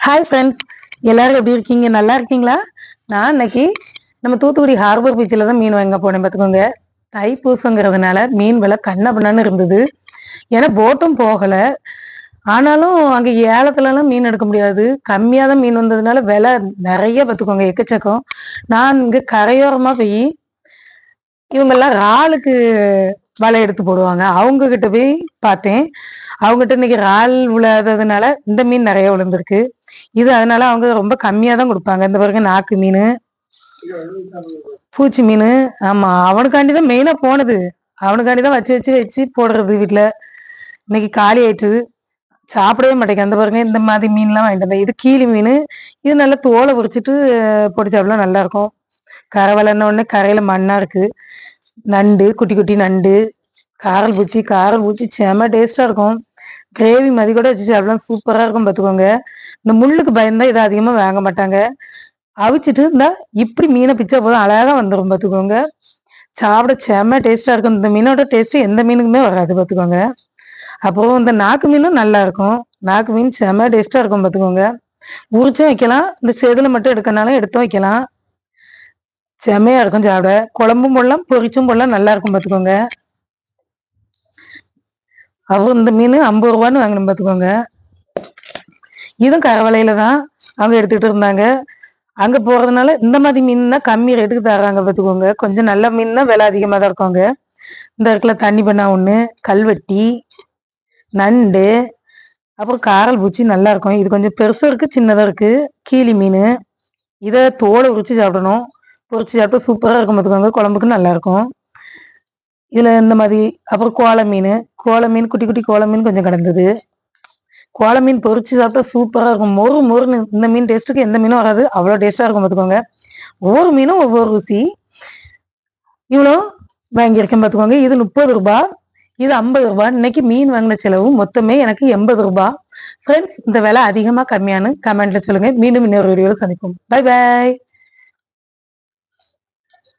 Hi friends எல்லாரும் எப்படி இருக்கீங்க? நல்லா இருக்கீங்களா? நான் இன்னைக்கு நம்ம தூத்துக்குடி ஹார்பர் பீச்சில் தான் மீன் வாங்க போனேன் பார்த்துக்கோங்க. தைப்பூசங்கிறதுனால மீன் விலை கண்ண பண்ணான்னு இருந்தது. ஏன்னா போட்டும் போகலை. ஆனாலும் அங்கே ஏலத்துலலாம் மீன் எடுக்க முடியாது. கம்மியாக தான் மீன் வந்ததுனால விலை நிறைய பார்த்துக்கோங்க எக்கச்சக்கம். நான் இங்கே கரையோரமாக போய் இவங்கெல்லாம் இறாலுக்கு வலை எடுத்து போடுவாங்க. அவங்க கிட்ட போய் பார்த்தேன். அவங்ககிட்ட இன்னைக்கு இறால் விழாததுனால இந்த மீன் நிறைய விழுந்திருக்கு இது அதனால அவங்க ரொம்ப கம்மியா தான் கொடுப்பாங்க. இந்த பாருங்க நாக்கு மீன் பூச்சி மீன். ஆமா அவனுக்காண்டி தான் மெயினா போனது. அவனுக்காண்டி தான் வச்சு வச்சு வச்சு போடுறது வீட்டுல இன்னைக்கு காலி ஆயிட்டு சாப்பிடவே மாட்டேங்க அந்த பாருங்க இந்த மாதிரி மீன்லாம் வாங்கிட்டு வந்தேன். இது கீழி மீன். இது நல்லா தோலை உரிச்சிட்டு பொடிச்சாப்புலாம் நல்லா இருக்கும். கரை வளர்ன உடனே கரையில மண்ணா இருக்கு. நண்டு குட்டி குட்டி நண்டு காரல் பூச்சி காரல் பூச்சி செம டேஸ்டா இருக்கும். கிரேவி மாதிரி கூட வச்சு சாப்பிடலாம். சூப்பரா இருக்கும் பார்த்துக்கோங்க இந்த முள்ளுக்கு பயந்தா இதை அதிகமா வாங்க மாட்டாங்க. அவிச்சிட்டு இருந்தா இப்படி மீனை பிச்சா போதும். அழகா வந்துடும் பார்த்துக்கோங்க சாப்பிட செம டேஸ்டா இருக்கும். இந்த மீனோட டேஸ்ட் எந்த மீனுக்குமே வராது பார்த்துக்கோங்க அப்போ இந்த நாக்கு மீனும் நல்லா இருக்கும். நாக்கு மீன் செம டேஸ்டா இருக்கும் பார்த்துக்கோங்க உரிச்சும் வைக்கலாம். இந்த செதுல மட்டும் எடுக்கனாலும் எடுத்தும் வைக்கலாம். செமையா இருக்கும் சாப்பிட. குழம்பும் போடலாம் பொரிச்சும் போடலாம் நல்லா இருக்கும் பார்த்துக்கோங்க அப்புறம் இந்த மீன் ஐம்பது ரூபான்னு வாங்கணும் பார்த்துக்கோங்க இதுவும் கரவலையில தான் அவங்க எடுத்துக்கிட்டு இருந்தாங்க. அங்க போறதுனால இந்த மாதிரி மீன் தான் கம்மி ரேட்டுக்கு தர்றாங்க பார்த்துக்கோங்க கொஞ்சம் நல்ல மீன் தான் விலை அதிகமாக தான் இருக்கும் இந்த இடத்துல தண்ணி பண்ணா ஒன்று கல்வெட்டி நண்டு அப்புறம் காரல் பூச்சி நல்லா இருக்கும். இது கொஞ்சம் பெருசாக இருக்கு சின்னதாக இருக்கு. கீழி மீன். இதை தோலை உரிச்சு சாப்பிடணும். பொரிச்சு சாப்பிட்டா சூப்பராக இருக்கும் பார்த்துக்கோங்க குழம்புக்கு நல்லாயிருக்கும் இதில் இந்த மாதிரி அப்புறம் கோலை மீன். கோலை மீன் குட்டி குட்டி கோலை மீன் கொஞ்சம் கிடந்தது. கோலை மீன் பொறிச்சு சாப்பிட்டா சூப்பராக இருக்கும். மொறு மொறுன்னு இந்த மீன் டேஸ்ட்டுக்கு எந்த மீனும் வராது. அவ்வளோ டேஸ்ட்டாக இருக்கும் பார்த்துக்கோங்க ஒவ்வொரு மீனும் ஒவ்வொரு ருசி. இவ்வளோ வாங்கியிருக்கேன் பார்த்துக்கோங்க இது முப்பது ரூபா. இது ஐம்பது ரூபா. இன்னைக்கு மீன் வாங்கின செலவு மொத்தமே எனக்கு எண்பது ரூபாய் ஃப்ரெண்ட்ஸ் இந்த விலை அதிகமாக கம்மியானு கமெண்ட்ல சொல்லுங்க. மீண்டும் இன்னொரு வீடியோவில் சந்திப்போம். Bye bye